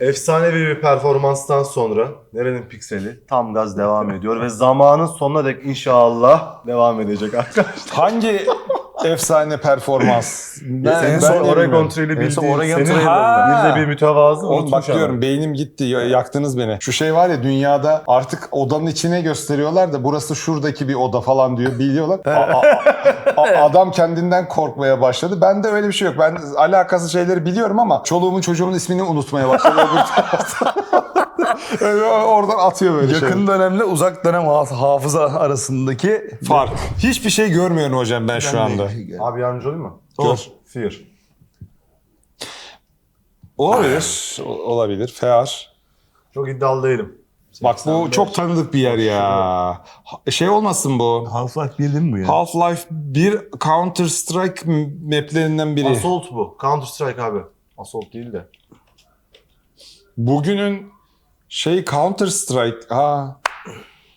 Efsanevi bir performanstan sonra Nerenin Pikseli tam gaz devam ediyor ve zamanın sonuna dek inşallah devam edecek arkadaşlar. Hangi efsane performans? Ben, en ben son de Oregon. Trail'i En bildiğin son Oregon senin Trail'i. bir de bir mütevazı Oğlum bak diyorum beynim gitti ya- yaktınız beni. Şu şey var ya dünyada artık odanın içine gösteriyorlar da burası şuradaki bir oda falan diyor biliyorlar. A- a- a- adam kendinden korkmaya başladı. Bende öyle bir şey yok. Ben alakası şeyleri biliyorum ama çoluğumun çocuğumun ismini unutmaya başladı. Öyle oradan atıyor böyle Yakın şey. dönemle uzak dönem haf- hafıza arasındaki Fark. Hiçbir şey görmüyorum hocam ben şu anda. Abi yardımcı olayım mı? Gör. Fear. Olabilir. o- Olabilir. Fear. Çok iddialı değilim. Bak bu çok tanıdık bir yer ya. Şey olmasın bu. Half-Life 1 değil mi bu ya? Half-Life 1 Counter Strike maplerinden biri. Assault bu. Counter Strike abi. Assault değil de. Bugünün şey Counter Strike. Ha.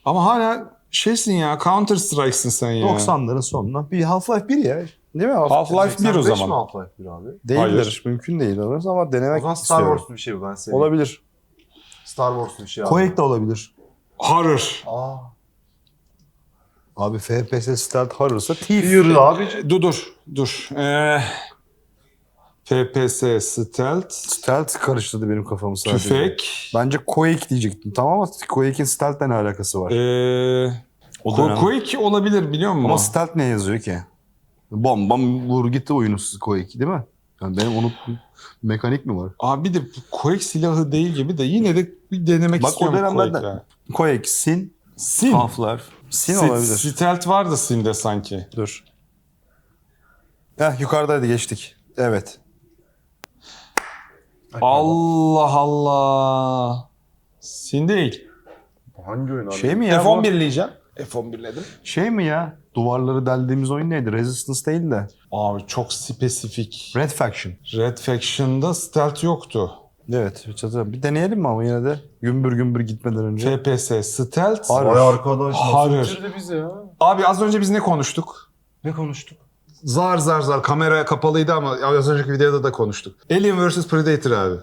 Ama hala şeysin ya Counter Strike'sin sen ya. 90'ların sonunda. Bir Half-Life 1 ya. Değil mi? Half-Life 1 o 85 zaman. Half-Life 1 abi? Değildir. Hayır. Mümkün değil oluruz ama O denemek zaman Star istiyorum. Wars'lu bir şey bu ben seveyim. Olabilir. Star Wars'lu bir şey abi. Quake de olabilir. Horror. Aa. Abi FPS Stealth Horror'sa Thief. Fear abi. Dur dur dur. Ee, FPS Stealth. Stealth karıştırdı benim kafamı sadece. Tüfek. Bence Quake diyecektim tamam ama Quake'in Stealth'le ne alakası var? Ee, O dönem. Quake olabilir biliyor musun? Ama Stealth ne yazıyor ki? Bam bam vur gitti oyunu Quake değil mi? Yani benim unuttum. Mekanik mi var? Abi de Quake silahı değil gibi de yine de bir denemek Bak o istiyorum dönemlerde- Quake'le. Quake, Sin, Sin. Half-Life. Sin Sit- olabilir. Stealth vardı Sin'de sanki. Dur. Heh yukarıdaydı geçtik. Evet. Allah Allah. Sin değil. Hangi oyun abi? Şey mi ya? bu? F11'leyeceğim. F11'ledim. Şey mi ya? Duvarları deldiğimiz oyun neydi? Resistance değil de. Abi çok spesifik. Red Faction. Red Faction'da stealth yoktu. Evet. çatı- Bir deneyelim mi ama yine de? Gümbür gümbür gitmeden önce. FPS stealth. Vay arkadaş nasıl bitirdi bizi ya? Abi az önce biz ne konuştuk? Ne konuştuk? Zar zar zar kamera kapalıydı ama az önceki videoda da konuştuk. Alien vs Predator abi.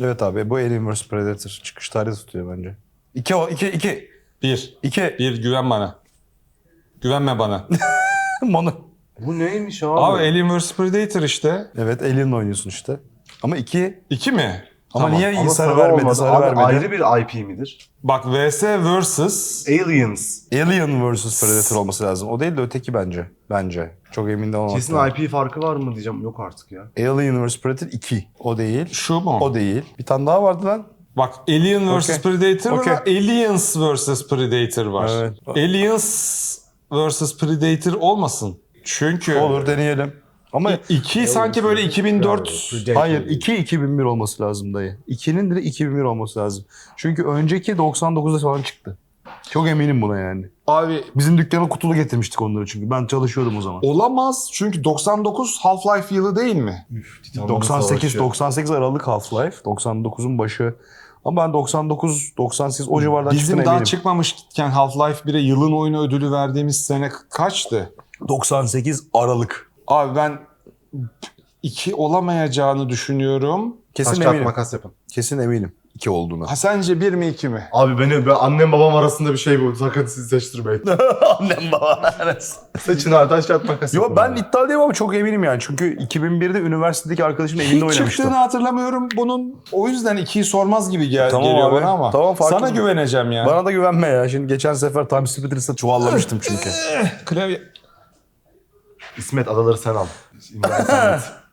Evet abi bu Alien vs Predator çıkış tarihi tutuyor bence. İki o, iki, iki. Bir. İki. Bir güven bana. Güvenme bana. Mono. Bu neymiş abi? abi Alien vs Predator işte. Evet Alien oynuyorsun işte. Ama iki. İki mi? Ama Tamam. niye sarı vermedi, olmadı. sarı Abi vermedi? ayrı bir IP midir? Bak VS vs Aliens. Alien vs Predator olması lazım. O değil de öteki bence. Bence. Çok emin de olmak Kesin lazım. IP farkı var mı diyeceğim. Yok artık ya. Alien vs Predator 2. O değil. şu mu? O değil. Bir tane daha vardı lan. Bak Alien vs Okey. Predator Okey. var, Aliens vs Predator var. Evet. Aliens vs Predator olmasın. Çünkü Olur deneyelim. Ama iki sanki böyle 2004 hayır 2 2001 olması lazım dayı. 2'nin de 2001 olması lazım. Çünkü önceki 99'da falan çıktı. Çok eminim buna yani. abi Bizim dükkana kutulu getirmiştik onları çünkü. Ben çalışıyordum o zaman. olamaz çünkü 99 Half-Life yılı değil mi? 98 98 Aralık Half-Life, 99'un başı. Ama ben 99 98 o civardan Bizim çıktığına daha eminim. çıkmamışken Half-Life 1'e yılın oyunu ödülü verdiğimiz sene kaçtı? 98 Aralık. Abi ben iki olamayacağını düşünüyorum. Kesin Taş kağıt eminim. makas yapın. Kesin eminim 2 olduğuna. Ha sence bir mi iki mi? Abi beni ben, annem babam arasında bir şey bu. Sakın siz seçtirmeyin. Annem baba arası. Seçin abi taş kağıt makas Yo yapın. ben abi. iddialıyım ama çok eminim yani. Çünkü 2001'de üniversitedeki arkadaşımın evinde Hiç oynamıştım. çıktığını hatırlamıyorum bunun. O yüzden ikiyi sormaz gibi gel- Tamam geliyor abi. bana ama. Tamam, fark Sana güveneceğim ya. Bana da güvenme ya. Şimdi geçen sefer Time Splitters'ı çuvallamıştım çünkü. Klavye... İsmet adaları sen al. İmran sen.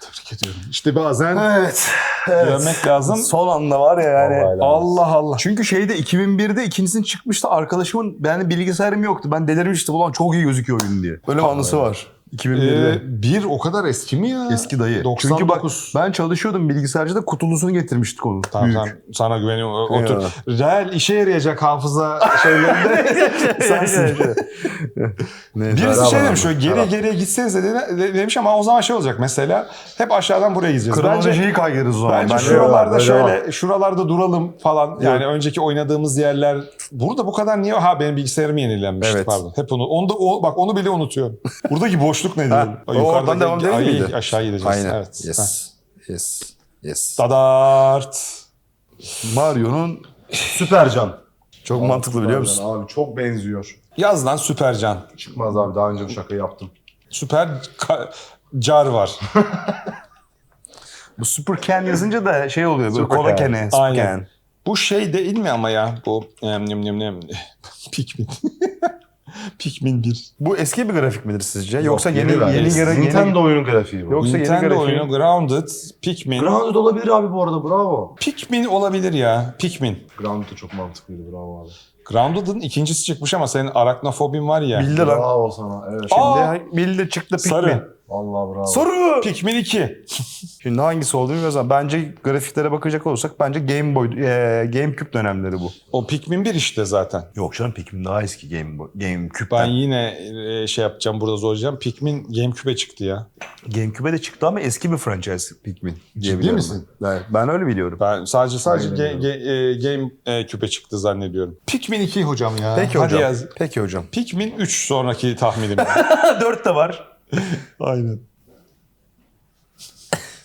Tebrik ediyorum. İşte bazen evet. güvenmek lazım. Son anda var ya yani. Vallahi helal Allah Allah. Çünkü şeyde 2001'de ikincisinin çıkmıştı. Arkadaşımın yani bilgisayarım yoktu. Ben delirmiştim. Ulan çok iyi gözüküyor oyun diye. Öyle bir anısı var. 2001'de. Ee, bir o kadar eski mi ya? Eski dayı. 99. Çünkü bak ben çalışıyordum bilgisayarcıda kutulusunu getirmiştik onu. Tamam, Büyük. tamam. sana güveniyorum. Otur. Ya. Reel işe yarayacak hafıza şeylerinde sensin. Neyse. Birisi şey demiş şöyle geri bravo. geriye gitsenize de- de- demiş ama o zaman şey olacak mesela hep aşağıdan buraya gideceğiz. Kronolojiyi kaygırırız o zaman. bence Bence şuralarda şöyle şuralarda duralım falan. Yani önceki oynadığımız yerler burada bu kadar niye? Ha benim bilgisayarım yenilenmişti Evet. pardon. Hep onu, onu da, o, bak onu bile unutuyorum. Buradaki boşluk? Ha, o oradan devam değil Ay, miydi? Aşağı gideceğiz. Aynen. Evet. Heh. Yes. Yes. Yes. Dadart. Mario'nun Süpercan. çok mantıklı biliyor musun? Abi çok benziyor. Yaz lan Süpercan. Çıkmaz abi daha önce bu şakayı yaptım. Süper car var. Bu Super Can yazınca da şey oluyor böyle kola kene. Aynen. Bu şey değil mi ama ya? Bu em, nem, nem, nem. Pikmin. Pikmin 1. Bu eski bir grafik midir sizce? Yoksa Yok, yeni yeni yeni, bence. yeni, Nintendo oyunun grafiği bu. Yoksa yeni Nintendo grafiği. oyunu Grounded, Pikmin. Grounded olabilir abi bu arada bravo. Pikmin olabilir ya. Pikmin. Grounded da çok mantıklıydı bravo abi. Grounded'ın ikincisi çıkmış ama senin araknofobin var ya. Bildi lan. Bravo sana evet. Aa! Şimdi bildi çıktı Pikmin. Sarı. Vallahi bravo. Soru. Pikmin 2. Şimdi hangisi olduğunu bilmiyoruz ama bence grafiklere bakacak olursak bence Game Boy, e, GameCube dönemleri bu. O Pikmin 1 işte zaten. Yok canım Pikmin daha eski Game Boy, Ben GameCube'den. yine e, şey yapacağım burada zorlayacağım. Pikmin GameCube'e çıktı ya. GameCube'e de çıktı ama eski bir franchise Pikmin. Ciddi misin? Ben. Evet, ben öyle biliyorum. Ben sadece sadece ge- ge- e, GameCube'e çıktı zannediyorum. Pikmin 2 hocam ya. Peki Hadi hocam. yaz. Peki hocam. Pikmin 3 sonraki tahminim. Dört de var. Aynen.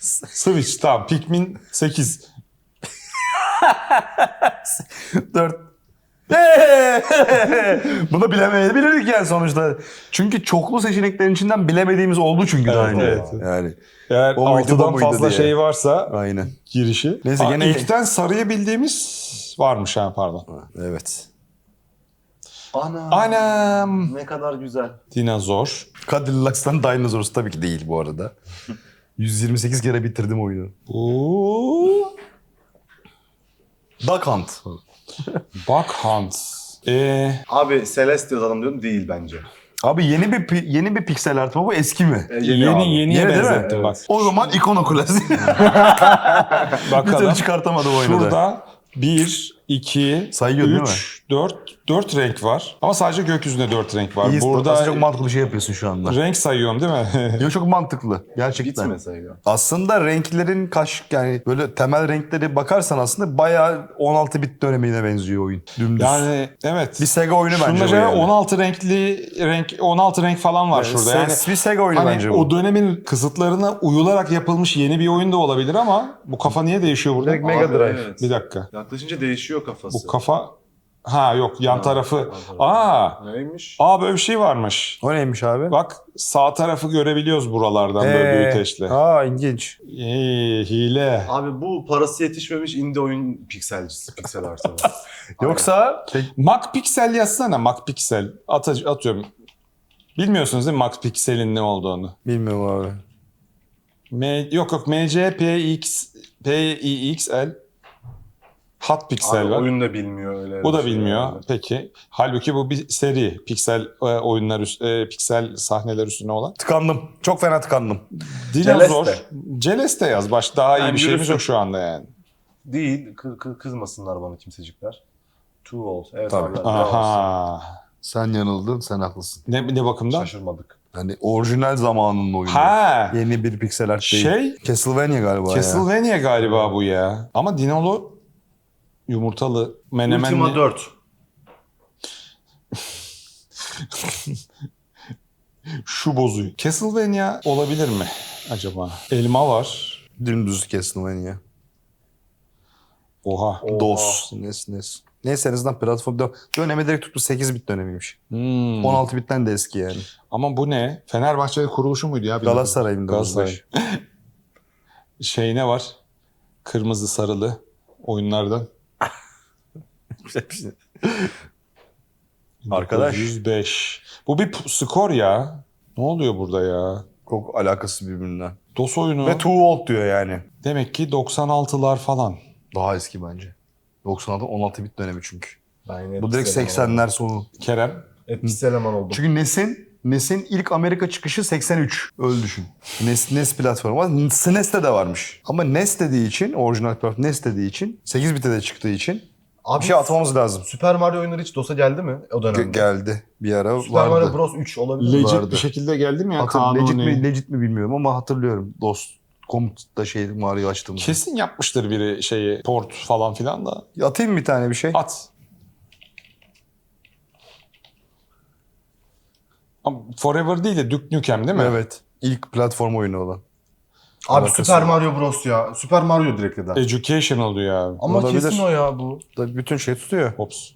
Switch tamam. Pikmin 8. Dört. Bunu bilemeyebilirdik yani sonuçta. Çünkü çoklu seçeneklerin içinden bilemediğimiz oldu çünkü daha önce. evet. Yani. Eğer O muydu, bu 6'dan muydu fazla diye. şey varsa Aynen. girişi. Neyse, gene- ilkten sarıyı bildiğimiz varmış ha pardon. Evet. Ana. Anam. Ne kadar güzel. Dinozor. Cadillacs'tan Dinosaurs tabii ki değil bu arada. 128 kere bitirdim oyunu. Bu Duck Hunt. Bug Hunt. Ee, Abi Celeste yazalım diyorum değil bence. Abi yeni bir pi- yeni bir piksel art mı bu eski mi? E, yeni abi. yeniye Yeni değil mi? benzettim Evet. bak. O zaman Iconoclast. bir Bakalım. türlü çıkartamadım oyunu da. Şurada 1, 2, Sayıyor değil 3, 4, 4 renk var. Ama sadece gökyüzünde 4 renk var. İyi, Burada çok mantıklı bir şey yapıyorsun şu anda. renk sayıyorum değil mi? Yok çok mantıklı. Gerçekten. mi sayıyor? Aslında renklerin kaş yani böyle temel renkleri bakarsan aslında bayağı 16 bit dönemine benziyor oyun. Dümdüz. yani evet. bir Sega oyunu bence bu şey yani. 16 renkli renk 16 renk falan var şurada. Yani bir Sega oyunu hani bence bu. o dönemin kısıtlarına uyularak yapılmış yeni bir oyun da olabilir ama bu kafa niye değişiyor burada? Direkt Mega Drive. evet. Bir dakika. Yaklaşınca değişiyor kafası. Bu kafa ha yok yan Ha, tarafı. tarafı. Aa, Neymiş? aa böyle bir şey varmış. O neymiş abi? Bak sağ tarafı görebiliyoruz buralardan böyle Ee, büyüteçle. Aa ilginç. İyi, hile. Abi bu parası yetişmemiş indie oyun pikselcisi, piksel artı. Yoksa Mac Pixel yazsana Mac Pixel. At, atıyorum. Bilmiyorsunuz değil mi Mac Pixel'in ne olduğunu? bilmiyorum abi. M, yok yok MC PX PIXL Hot Pixel Abi var. oyun da bilmiyor öyle. Bu da şey bilmiyor. yani. Peki. Halbuki bu bir seri. Piksel e, oyunlar üst, e, piksel sahneler üstüne olan. Tıkandım. Çok fena tıkandım. Dinozor. Celeste. Celeste yaz. Baş daha iyi Yani bir şeyimiz yok şu anda yani. Değil. Kı- kı- kızmasınlar bana kimsecikler. Too old. Evet Tabii. abi. Aha. Sen yanıldın, sen haklısın. Ne, ne bakımdan? Şaşırmadık. Hani orijinal zamanının oyunu. Ha. Yeni bir piksel art değil. Şey Castlevania galiba ya. Castlevania galiba bu ya. Ama Dinolo yumurtalı menemenli. Ultima 4. Şu bozuyu. Castlevania olabilir mi acaba? Elma var. Dümdüz Castlevania. Oha. Oha. DOS. NES, NES. Neyse en azından platform dö- dönemi direkt tutmuş 8 bit dönemiymiş. Hmm. 16 bitten de eski yani. Ama bu ne? Fenerbahçe'de kuruluşu muydu ya? Galatasaray'ın Galatasaray. Şey ne var? Kırmızı sarılı oyunlardan. Arkadaş. 105. Bu bir skor ya. Ne oluyor burada ya? Çok alakası birbirinden. DOS oyunu Ve too old diyor yani. demek ki 96'lar falan. Daha eski bence. 96 16 bit dönemi çünkü. Ben yine Bu direkt piksel 80'ler sonu. Kerem. Piksel eleman oldum. Çünkü NES'in NES'in ilk Amerika çıkışı 83. Öyle düşün. NES, NES platformu var. SNES'te de varmış. Ama NES dediği için, orijinal platform NES dediği için, 8 bit'e de çıktığı için Abi bir şey atmamız lazım. Süper Mario oyunları hiç DOS'a geldi mi o dönemde? Ge- geldi. Bir ara Süper Mario vardı. Bros 3 olabilir mi? Legit vardı. bir şekilde geldi mi ya Hatır, legit, mi, legit mi bilmiyorum ama hatırlıyorum. DOS komutta şey Mario açtığımda. Kesin yapmıştır biri şeyi port falan filan da. Atayım bir tane bir şey. At. Ama Forever değil de Duke Nukem değil mi? Evet. İlk platform oyunu olan. Abi Alakası Super yok. Mario Bros ya. Super Mario direkt eder. Educational diyor abi. Ama Olabilir. kesin o ya bu. Da bütün şey tutuyor. Ops.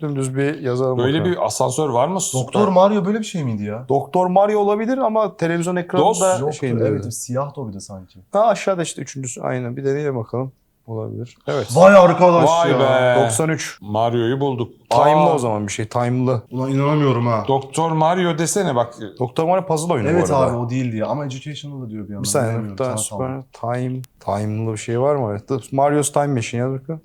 Dümdüz bir yazalım Böyle bakalım. bir asansör var mı? Doktor Mario böyle bir şey miydi ya? Doktor Mario olabilir ama televizyon ekranında DOS Yok şeyinde. evet siyah da o bir de sanki. Ha aşağıda işte üçüncüsü aynen. Bir deneyelim bakalım. Olabilir. Evet. Vay arkadaş Vay ya. be. 93. Mario'yu bulduk. Time'lı Aa, o zaman bir şey. Time'lı. Ulan inanamıyorum ha. Doktor Mario desene bak. Doktor Mario puzzle oyunu Evet bu arada. abi o değil diye ama educational da diyor bir yandan. Bir saniye. Bilemiyorum, Daha sana süper. Time. Time'lı bir şey var mı? Evet. Mario's Time Machine yaz bakalım.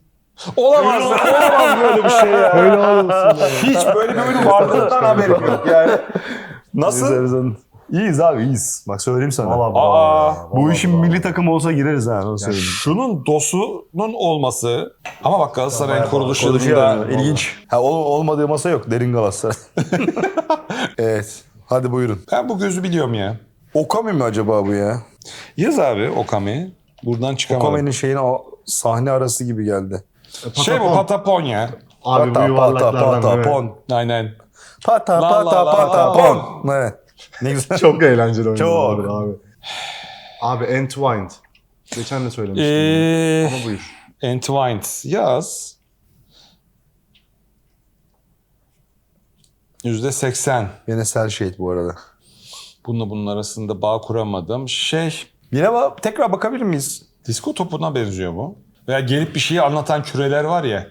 Olamaz. olamaz böyle bir şey ya. Helal olsun. Hiç böyle bir oyun vardığından haberim yok yani. Nasıl? İyiyiz abi iyiyiz. Bak söyleyeyim sana. Valla Aa. Bu işin milli takımı olsa gireriz ha. Onu söyleyeyim. Şunun DOS'unun olması ama bak Galatasaray'ın kuruluş yılında yani. İlginç. Ha, ol- olmadığı masa yok. Derin Galatasaray. evet. Hadi buyurun. ben bu gözü biliyorum ya. Okami mi acaba bu ya? Yaz abi Okami. Buradan çıkamadım. Okami'nin şeyin o sahne arası gibi geldi. Şey bu Patapon ya. Abi bu Pata pata yuvarlaklardan pata pon. Aynen. Pata La pata la la pata la. pon. Evet. Ne güzel. Çok eğlenceli oyun. Çok. abi. Abi Entwined. Geçen de söylemiştim. Ee, Ama buyur. Entwined yaz. Yüzde seksen. Yine Shade bu arada. Bununla bunun arasında bağ kuramadım. Şey, Yine bak, tekrar bakabilir miyiz? disko topuna benziyor bu. Veya gelip bir şeyi anlatan küreler var ya.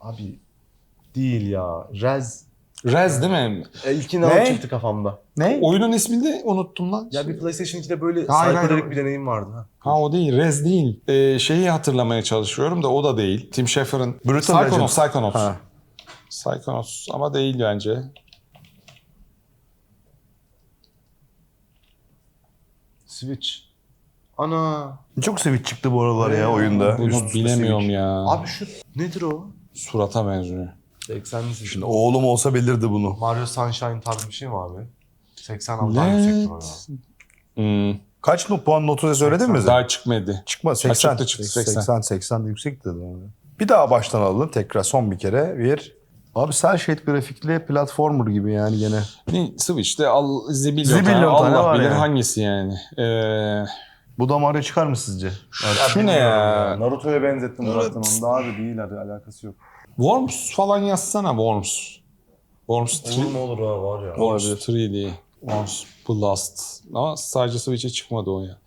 Abi değil ya. Rez. Rez değil mi? E, ilkin Ne? çıktı kafamda. Ne? Oyunun ismini de unuttum lan. Ya bir PlayStation 2'de böyle Hayır, bir deneyim vardı. Ha. Ha o değil, Rez değil. Ee, şeyi hatırlamaya çalışıyorum da o da değil. Tim Schafer'ın Brutal Psychonauts, Legend. Psychonauts. Ha. Psychonauts ama değil bence. Switch. Ana. Çok Switch çıktı bu aralar ya oyunda. Bunu Üst üste bilemiyorum Switch. ya. Abi şu nedir o? Surata benziyor. 80'li Şimdi oğlum olsa bilirdi bunu. Mario Sunshine tarzı bir şey mi abi? 80 abi daha o ya. Hmm, Kaç not puan notu söyledin mi? daha çıkmadı. Çıkma 80. çıktı, çıktı, 80. 80. 80 80 de yüksek dedi abi. Bir daha baştan alalım tekrar son bir kere. Bir Abi Cell Shade grafikli platformer gibi yani gene. Ne, Switch'te al, zibilyon, Zibilyon tane, Allah bilir yani. hangisi yani. Ee, Bu da Mario çıkar mı sizce? şu ne ya? Naruto'ya benzettim zaten. Onun da abi değil hadi alakası yok. Worms falan yazsana Worms. Worms 3. Olur mu olur ha var ya. Worms 3D. Worms Blast. Ama sadece Switch'e çıkmadı o ya.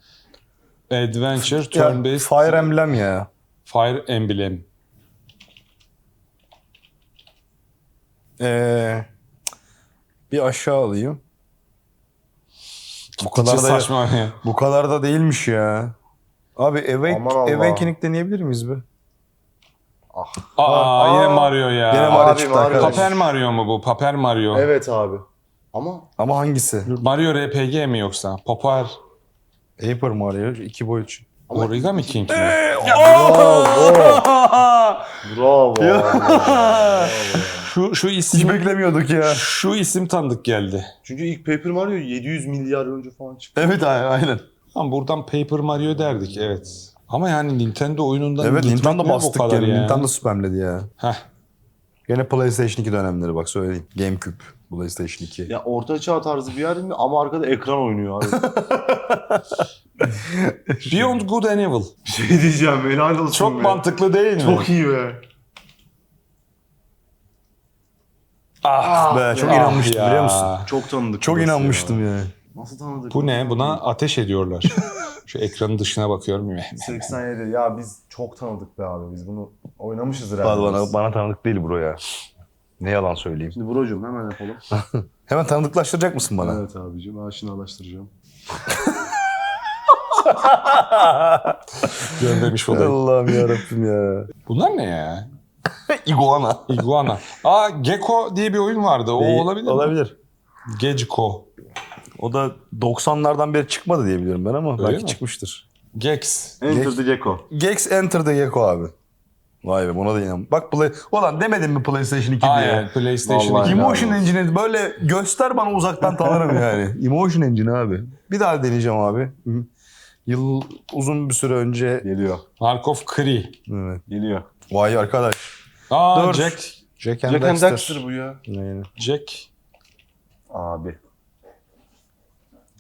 Adventure, Ya, Turn-Based, Fire Emblem ya. Fire Emblem. Ee, bir aşağı alayım. Bu Kadar da saçma ya. bu kadar da değilmiş ya. Abi Awake, Aman Allah. Awakening deneyebilir miyiz be? Aa, Aa, yine Mario ya. Yine Mario Abi, çıktı Mario. arkadaş. Paper Mario mu bu? Paper Mario. Evet abi. Ama Ama hangisi? Mario RPG mi yoksa? Paper Paper Mario iki boyut. Origami King mi? bravo. Şu, şu Hiç isim beklemiyorduk ya. şu isim tanıdık geldi. Çünkü ilk Paper Mario 700 milyar önce falan çıktı. Evet abi aynen. Tamam buradan Paper Mario derdik evet. Ama yani Nintendo oyunundan Evet Nintendo ne bu bastık kadar gene. ya? Nintendo spamledi ya. Heh. Gene PlayStation 2 dönemleri bak söyleyeyim. GameCube, PlayStation 2. Ya orta çağ tarzı bir yer mi ama arkada ekran oynuyor abi. Beyond Good and Evil. bir şey diyeceğim helal olsun Çok be. mantıklı değil mi? Çok iyi be. Ah, Be, çok ah inanmıştım ya. biliyor musun? Çok tanıdık. Çok burası inanmıştım ya. Nasıl tanıdık? Bu ne? Buna ateş ediyorlar. Şu ekranın dışına bakıyorum. 87. Ya biz çok tanıdık be abi. Biz bunu oynamışız herhalde. Bana, bana, biz. bana tanıdık değil bro ya. Ne yalan söyleyeyim. Şimdi brocum hemen yapalım. Hemen tanıdıklaştıracak mısın bana? evet abicim aşinalaştıracağım. Görmemiş olayım. Allah'ım yarabbim ya. Bunlar ne ya? Iguana. Iguana. Aa Gecko diye bir oyun vardı. O olabilir mi? Olabilir. Gecko. O da 90'lardan beri çıkmadı diye biliyorum ben ama Öyle belki mi? çıkmıştır. Gex. Enter the Gecko. Gex Enter the Gecko abi. Vay be buna da inan. Bak play... Ulan demedim mi PlayStation 2 Aynen diye. PlayStation Vallahi 2. helal Emotion. Engine'i böyle göster bana uzaktan tanırım yani. Emotion Engine abi. Bir daha deneyeceğim abi. Hı. Yıl uzun bir süre önce. Geliyor. Markov Kri. Evet. Geliyor. Vay arkadaş. Aa Dur. Jack Jack and Jack and Dexter. Dexter bu ya. Aynen. Jack. Abi.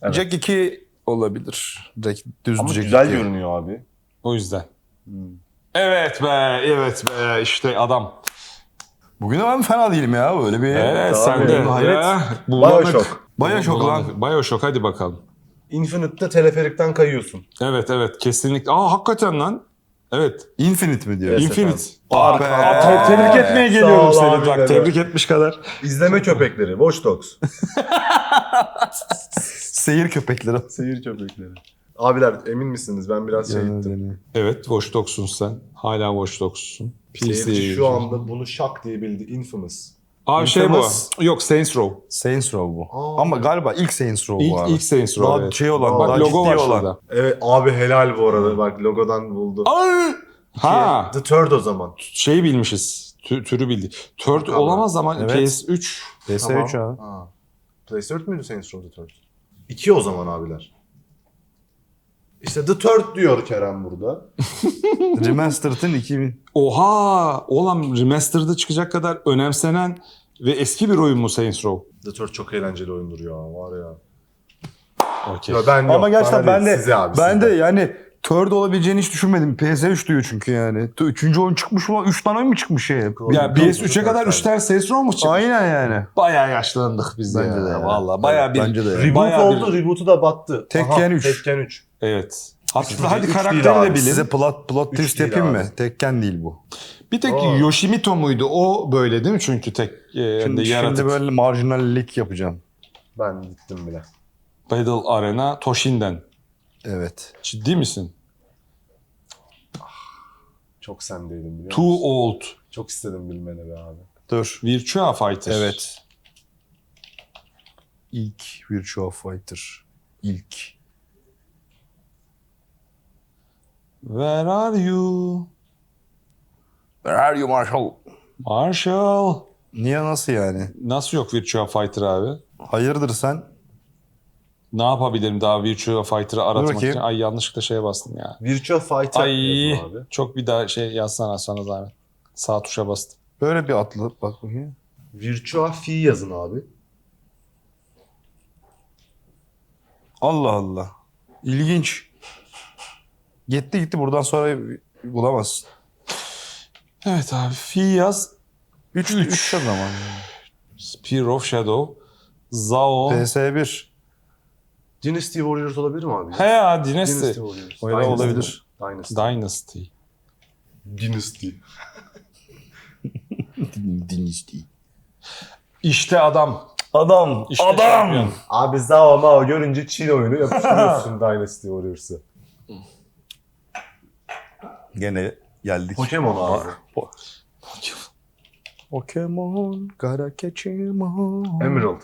Evet. Jack 2 olabilir. Jack, düz Ama Jack güzel 2. görünüyor abi. O yüzden. Evet be, evet be. işte adam. Bugün ben fena değilim ya. Böyle bir... Evet, sen de. hayret. Bioshock. Bioshock lan. Bioshock hadi bakalım. Infinite'de teleferikten kayıyorsun. Evet evet kesinlikle. Aa hakikaten lan. Evet. Infinite mi diyor? Evet. Infinite. Ah be. Aa, te- tebrik etmeye Sağ geliyorum ol seni. abi Bak tebrik etmiş kadar. İzleme köpekleri. Watch Dogs. Seyir köpekleri. Seyir köpekleri. Abiler emin misiniz? Ben biraz şey gittim. Evet Watch Dogs'sun sen. Hala Watch Dogs'sun. Seyirci şu anda bunu şak diye bildi. Infamous. Abi şey bu. Infamous. Yok Saints Row. Saints Row bu. Aa. Ama galiba ilk Saints Row bu İlk, abi. ilk Saints Row. Daha evet. şey olan, Bak daha logo var ciddi olan. şurada. Evet abi helal bu arada. Bak logodan buldu. Ay! Ha The Third o zaman. şeyi bilmişiz. Tü- türü bildik. Third Tamam. olamaz ama Evet. PS3. PS3 abi. Ha. PlayStation müydü Saints Row The Third? İki o zaman abiler. İşte The Third diyor Kerem burada. Remastered'ın 2000. Oha! Oğlum remaster'da çıkacak kadar önemsenen ve eski bir oyun mu Saints Row? The Third çok eğlenceli oyundur ya var ya. Okey. Ya ben yok, Ama gerçekten bana ben de size abi, ben size. de yani third olabileceğini hiç düşünmedim. PS3 diyor çünkü yani. Üçüncü oyun çıkmış mı? Üç tane oyun mu çıkmış şey? Ya Yok, PS3'e yok, kadar yok. 3 tane Saints Row mu çıkmış? Aynen yani. Bayağı yaşlandık biz Bence ya. de ya. Valla bayağı bir... Bence de ya. Reboot Bayağı bir- oldu, reboot'u da battı. Tekken Aha, 3. Tekken 3. Evet. Üç hadi karakteri de bilin. Size plot, plot Üç twist yapayım abi. mı? Tekken değil bu. Bir tek Oo. Yoshimito muydu? O böyle değil mi? Çünkü tek e, Şimdi, de yaratık. şimdi böyle marjinallik yapacağım. Ben gittim bile. Battle Arena Toshinden. Evet. Ciddi misin? Çok sendeydim biliyor Too musun? old. Çok istedim bilmeni be abi. Dur. Virtua Fighter. Evet. İlk Virtua Fighter. İlk. Where are you? Where are you Marshall? Marshall. Niye nasıl yani? Nasıl yok Virtua Fighter abi? Hayırdır sen? Ne yapabilirim daha Virtua Fighter'ı aratmak için? Ay yanlışlıkla şeye bastım ya. Virtua Fighter Ay abi. çok bir daha şey yazsana sana zahmet. Sağ tuşa bastım. Böyle bir atlı bak bakayım. Virtua Fi yazın abi. Allah Allah. İlginç. Gitti gitti buradan sonra bulamazsın. Evet abi. Fi yaz. 3 3 o zaman. Spear of Shadow. Zao. PS1. Dynasty Warriors olabilir mi abi? He ya Dynasty. Dynasty Warriors. Öyle Dynasty. olabilir. Dynasty. Dynasty. Dynasty. Dynasty. İşte adam. Adam. İşte adam. şampiyon. Abi Zao Mao görünce Çin oyunu yapıştırıyorsun Dynasty Warriors'ı. Gene geldik. Pokemon abi. Pokemon, gotta catch 'em all. Emerald.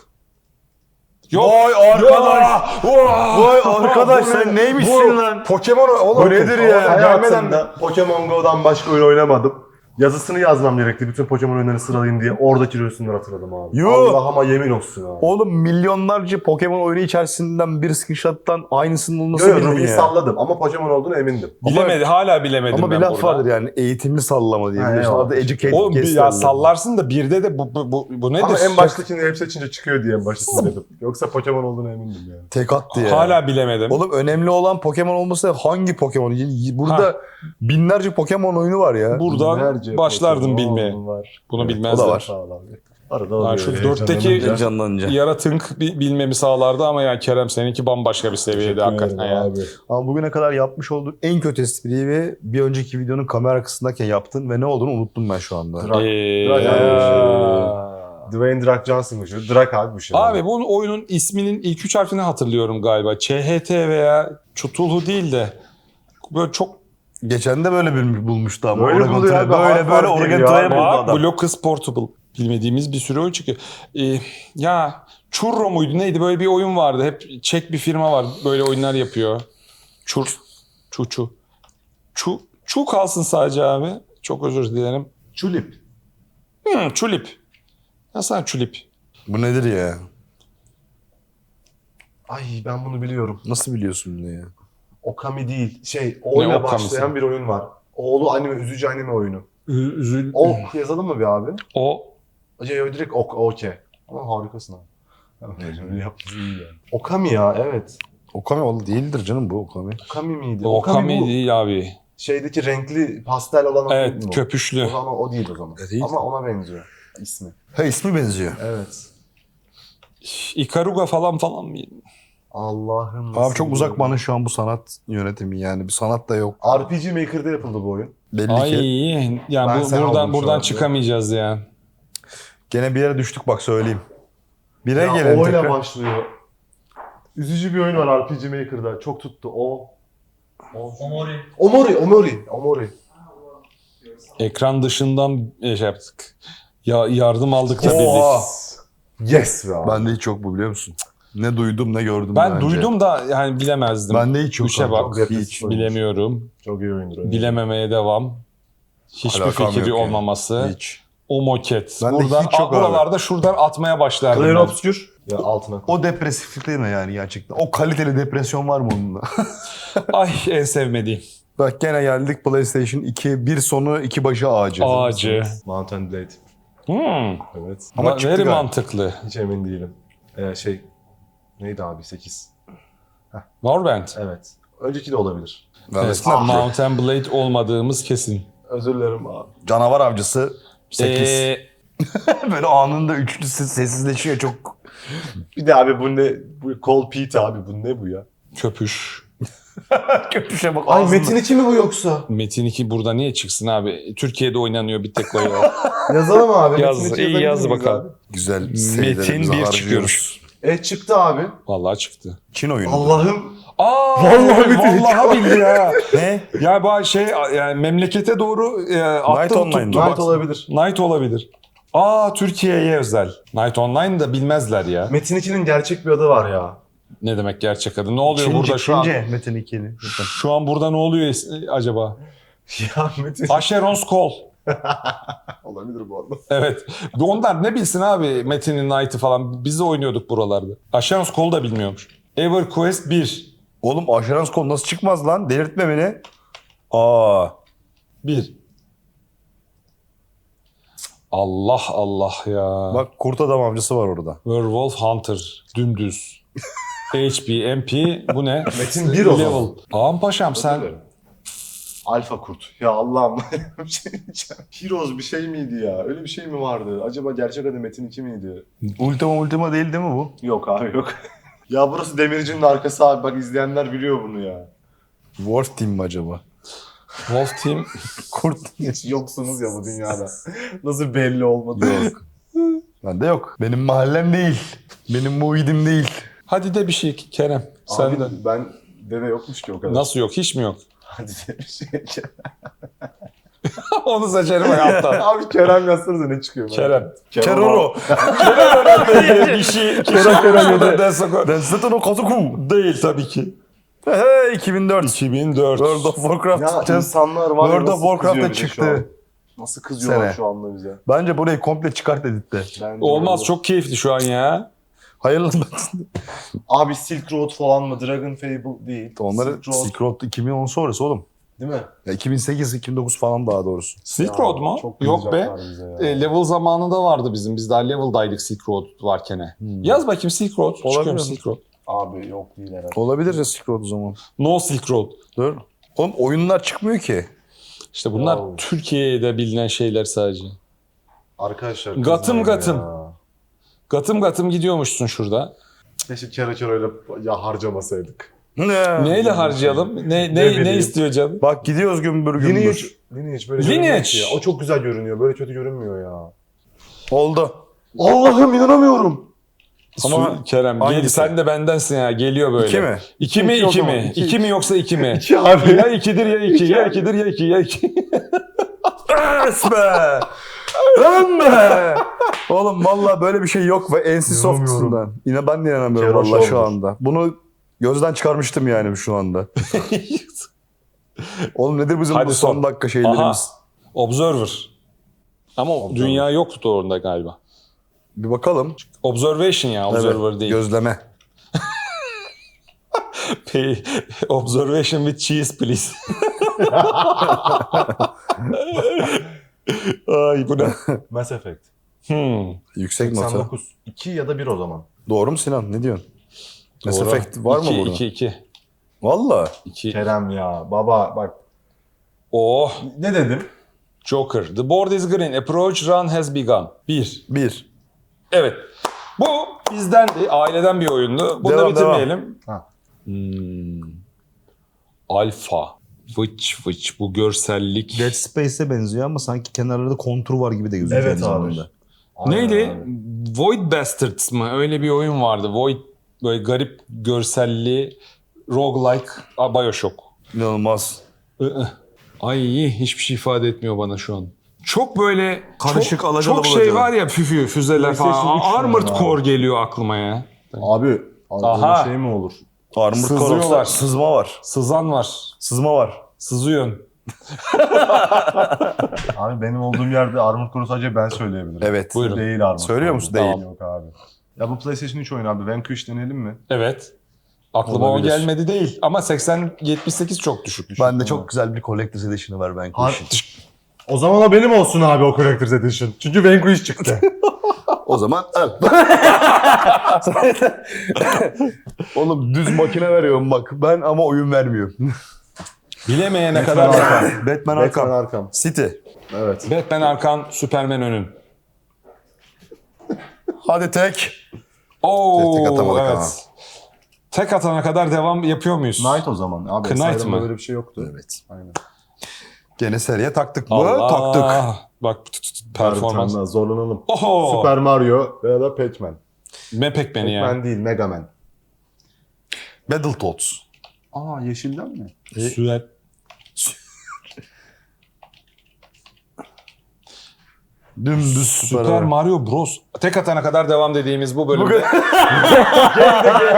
Yok. Vay arkadaş. Vay arkadaş sen neymişsin lan? Pokemon oğlum. Bu nedir ya? Hayatımda Pokemon Go'dan başka oyun oynamadım. Yazısını yazmam gerekti. Bütün Pokemon oyunlarını sıralayayım diye. Oradaki resimleri hatırladım abi. Yo. Allah'ıma yemin olsun abi. Oğlum milyonlarca Pokemon oyunu içerisinden bir screenshot'tan aynısını nasıl Yo, yo, Ruby'yi salladım ama Pokemon olduğunu emindim. Bilemedi. Hala bilemedim Ama bir ben laf burada. vardır yani eğitimli sallama diye. Ha, eyvallah. Adı educated Oğlum bir guess ya derler. sallarsın da birde de bu, bu, bu, bu nedir? Ama en baştakini hep seçince çıkıyor diye en baştakini dedim. Yoksa Pokemon olduğunu emindim yani. Tek attı ya. Hala bilemedim. Oğlum önemli olan Pokemon olması hangi Pokemon? Y- Burada binlerce Pokemon oyunu var ya. Buradan Binlerce başlardım bilmeye. Var. Bunu Evet, bilmezdim. o da var. Sağ ol abi. Arada oluyor. şu dörtteki- Heyecanlanınca. Yaratınk bi- bilmemi sağlardı ama ya Kerem seninki bambaşka bir seviyede hakikaten abi. Ama bugüne kadar yapmış olduğun en kötü espriyi ve bir önceki videonun kamera arkasındayken yaptın ve ne olduğunu unuttum ben şu anda. Drak. Ee, Drak şey. Dwayne Drak Johnson'mış. şu. Drak abi bu şey. Abi bu oyunun isminin ilk üç harfini hatırlıyorum galiba. ÇHT veya Çutulhu değil de böyle çok Geçen de böyle bir bulmuştu ama. Böyle Oregon Trail- Böyle böyle Oregon Trail buldu adam. Blockers Portable. Bilmediğimiz bir sürü oyun çıkıyor. Ee, ya Churro muydu neydi böyle bir oyun vardı. Hep Çek bir firma var böyle oyunlar yapıyor. Çur. Çu çu. Çu. Çu kalsın sadece abi. Çok özür dilerim. Tulip. Hmm, Çulip. Ya sen Çulip. Bu nedir ya? Ay ben bunu biliyorum. Nasıl biliyorsun bunu ya? Okami değil. Şey, O ile Okamisi? başlayan bir oyun var. Oğlu anime, üzücü anime oyunu. Üzül. Ok yazalım mı bir abi? O Acaba direkt ok, okey. Ama harikasın abi. Öyle yaptın iyi yani. Okami ya evet. Okami oğlum değildir canım bu Okami. Okami miydi? Okami bu değil abi. şeydeki renkli pastel olan o değil mi Evet o? köpüşlü. O zaman o değil o zaman. E, değil. Ama ona benziyor ismi. Ha ismi benziyor. Evet. Ikaruga falan falan mı? Allah'ım. Abi çok uzak bana şu an bu sanat yönetimi yani bir sanat da yok. RPG Maker'da yapıldı bu oyun. Belli Ay ki. yani Ben bu, sen buradan aldım şu buradan anda. çıkamayacağız ya. Gene bir yere düştük bak söyleyeyim. Bire Ya gelelim oyla tekrar. başlıyor. Üzücü bir oyun var RPG Maker'da. Çok tuttu. O. Omori. Omori, Omori, Omori. Ekran dışından e, şey yaptık. Ya yardım aldık da Oha! bildik. Yes be abi. Bende hiç yok bu biliyor musun? Ne duydum ne gördüm Ben önce. duydum da yani bilemezdim. Bende hiç yok. Üçe abi. bak. Çok Hiç. oyun. Bilemiyorum. Çok iyi oyundur. öyle. Bilememeye devam. Hiçbir Alakam fikri yok yani. olmaması. Hiç. O moket. Bende Buradan, hiç yok abi. buralarda şuradan atmaya başlardım. Clear ben. Obscure. Ya altına koy. O depresiflikte ne yani gerçekten? O kaliteli depresyon var mı onunla? Ay en sevmediğim. Bak gene geldik PlayStation 2. Bir sonu iki başı ağacı. Ağacı. Mountain Blade. Hmm. Evet. Ama Ama çıktı Very galiba. mantıklı. Hiç emin değilim. Ee, şey. Neydi abi? 8. Warband. Evet. Önceki de olabilir. Evet, eskiden Mountain Blade olmadığımız kesin. Özür dilerim abi. Canavar avcısı 8. Ee, Böyle anında üçlü ses- sessizleşiyor çok. Bir de abi bu ne? Bu Call Pete abi bu ne bu ya? köpüş. Köpüşe bak Ay ağzında. Metin 2 mi bu yoksa? Metin 2 burada niye çıksın abi? Türkiye'de oynanıyor bir tek o ya. Yazalım abi. Yaz, Metin 2 iyi yazabilir yaz miyiz bakalım. Güzel Metin serilerimizi 1 harcıyoruz. çıkıyoruz. E çıktı abi. Vallahi çıktı. Çin oyunu. Allah'ım. Aa, Vallahi iki. Vallahi bildi ya. Ne? ya bu şey yani memlekete doğru e, attı Night Online. tuttu. Night Bak- olabilir. Night olabilir. Aa Türkiye'ye özel. Night Online da bilmezler ya. Metin 2'nin gerçek bir adı var ya. Ne demek gerçek adı? Ne oluyor Çince, burada şu an? Çince Metin 2'nin. Şu an burada ne oluyor acaba? Ya Metin. Acheron's Call. olabilir bu arada. Evet. Onlar ne bilsin abi Metin'in Knight'ı falan. Biz de oynuyorduk buralarda. Acheron's Call da bilmiyormuş. EverQuest 1. Oğlum aşerans kol nasıl çıkmaz lan? Delirtme beni. Aa. 1. Allah Allah ya. Bak kurt adam avcısı var orada. Werewolf Hunter. Dümdüz. HP, MP bu ne? Metin bir o zaman. Level. Ağam paşam sen. Alfa kurt. Ya Allah'ım bir şey diyeceğim. Heroes bir şey miydi ya? Öyle bir şey mi vardı? Acaba gerçek adı Metin 2 miydi? Ultima Ultima değil değil mi bu? Yok abi yok. ya burası demircinin arkası abi. Bak izleyenler biliyor bunu ya. Wolf Team mi acaba? Wolf Team Kurt. Hiç yoksunuz ya bu dünyada. Nasıl belli olmadı? Yok. Bende yok. Benim mahallem değil. Benim muhidim değil. Hadi de bir şey Kerem. Sen Abi de. ben deve yokmuş ki o kadar. Nasıl yok? Hiç mi yok? Hadi de bir şey. Onu seçerim hayattan. abi Kerem yazsanıza ne çıkıyor? Kerem. Keroro. Kişi, Kera kera yedi. Densoko. Densetto no Kazuku. Değil tabii ki. Hey 2004. 2004. World of Warcraft Ya çıkacağız. insanlar var World of Warcraft'ta çıktı. Nasıl kızıyorlar Sene. şu anda bize. Bence burayı komple çıkart editte. Olmaz çok keyifli şu an ya. Hayır lan. Abi Silk Road falan mı? Dragon Fable değil. Onları Silk Road Silk Road 2010 sonrası oğlum. değil mi? Ya 2008-2009 falan daha doğrusu. Silk Ya, Road mu? çok Yok be. E, level zamanında vardı bizim. Biz daha level'daydık Silk Road varken. Yaz bakayım Silk Road. Olabilir Çıkıyorum mi? Silk Road. Abi yok değil herhalde. Olabilir ya Silk Road o zaman. No Silk Road. Dur. Oğlum oyunlar çıkmıyor ki. İşte bunlar Ya. Türkiye'de bilinen şeyler sadece. Arkadaşlar. Gatım gatım. ya. Gatım gatım gidiyormuşsun şurada. Keşke kere kere öyle ya harcamasaydık. Ne? Neyle harcayalım? Ne, ne, ne, bileyim. istiyor canım? Bak gidiyoruz gümbür gümbür. Lineage. Lineage böyle Lineage. görünmüyor ki ya. O çok güzel görünüyor. Böyle kötü görünmüyor ya. Oldu. Allah'ım inanamıyorum. Ama Su- Kerem hangisi? gel, sen de bendensin ya geliyor böyle. İki mi? İki mi İki o iki zaman, mi? iki, İki mi yoksa iki mi? İki abi. Ya ikidir ya iki, ya ikidir ya iki, ya iki. Es be! Be! Oğlum valla böyle bir şey yok ve NC Soft'sundan. Yine ben de inanamıyorum Keroş valla şu olmuş. anda. Bunu gözden çıkarmıştım yani şu anda. Oğlum nedir bizim Hadi bu son son. dakika şeylerimiz? Observer. Ama dünya yoktu orada galiba. Bir bakalım. Observation ya, observer Evet, değil. Gözleme. Observation with cheese please. Ay bu ne? Mass Effect. Hmm. Yüksek nota. 89. 2 ya da 1 o zaman. Doğru mu Sinan? Ne diyorsun? Mass Doğru. Effect var mı burada? İki, iki. Valla. İki. Kerem ya baba bak. Oh. Ne dedim? Joker. The board is green. Approach run has begun. Bir. Bir. Evet. Bu bizden de aileden bir oyundu. Bunu da Devam, bitirmeyelim. Ha. Hmm. Alfa. Vıç vıç bu görsellik. Dead Space'e benziyor ama sanki kenarlarda kontur var gibi de gözüküyor. Evet aynı abi. zamanda. Neydi? Abi. Void Bastards mı? Öyle bir oyun vardı. Void böyle garip görselli roguelike Aa, Bioshock. İnanılmaz. Iı. Ay hiçbir şey ifade etmiyor bana şu an. Çok böyle Karışık, çok, alacalı çok şey bulacalı. var ya füfü, füzeler falan. PlayStation üç Armored var Core geliyor aklıma ya. Abi. Aha. Aha. şey mi olur? Armor Sızıyorlar. Sızma var. Sızan var. Sızma var. Sızıyorsun. Abi benim olduğum yerde Armored Core sadece ben söyleyebilirim. Evet. Buyurun. Değil Armored Söylüyor Core. musun? Değil. Tamam, Yok abi. Ya bu PlayStation 3 oyunu abi. Vanquish deneyelim mi? Evet. Aklıma Olabilir. o gelmedi değil. Ama 80-78 çok düşük. Bende çok güzel bir Collector's Edition'ı var ben Har- O zaman o benim olsun abi o Collector's Edition. Çünkü Vanquish çıktı. O zaman al. Oğlum düz makine veriyorum bak. Ben ama oyun vermiyorum. Bilemeyene kadar Batman Batman Arkham. Arkham. City. Evet. Batman Arkan, Superman önün. Hadi tek. Oo, Tek atamadık evet. ama. Tek atana kadar devam yapıyor muyuz? Knight o zaman. Abi Knight Knight mı? böyle bir şey yoktu. Evet. Aynen. Gene seriye taktık mı? Allah. Taktık. Bak tut, tut, tut, Performans. performans. Zorlanalım. Oho. Super Mario veya da Pac-Man. Beni ya. Pac-Man değil, Mega Man. Battletoads. Aa yeşilden mi? Süper. Dümdüz Süper Süper Mario. Bros. Tek atana kadar devam dediğimiz bu bölümde.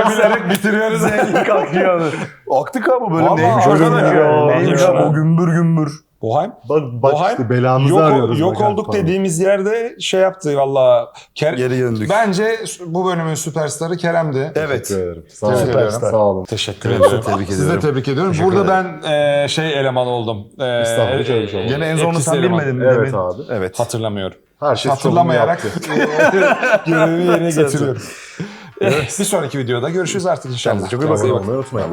Bilerek bitiriyoruz. kalkıyor. Aktık abi böyle Vallahi neymiş arkadaş ya. Neymiş ya. o gümbür gümbür. Boheim. Bak, bak Boheim, işte belamızı Yok, arıyoruz. yok bak, olduk dediğimiz yerde şey yaptı valla. Ker- Geri döndük. Bence bu bölümün süperstarı Kerem'di. Evet. Teşekkür ederim. Sağ olun. Ederim. Sağ olun. Teşekkür ediyorum. tebrik Sizi de ediyorum. tebrik ediyorum. Teşekkür Burada ben e, şey eleman oldum. E, Estağfurullah, hiç öyle bir şey. Gene en zorunu etkisiz sen eleman. bilmedin mi Evet demin? abi. Evet. Hatırlamıyorum. Her şey Hatırlamayarak görevimi yerine getiriyorum. bir sonraki videoda görüşürüz artık inşallah. Kendinize çok iyi bakın. unutmayın.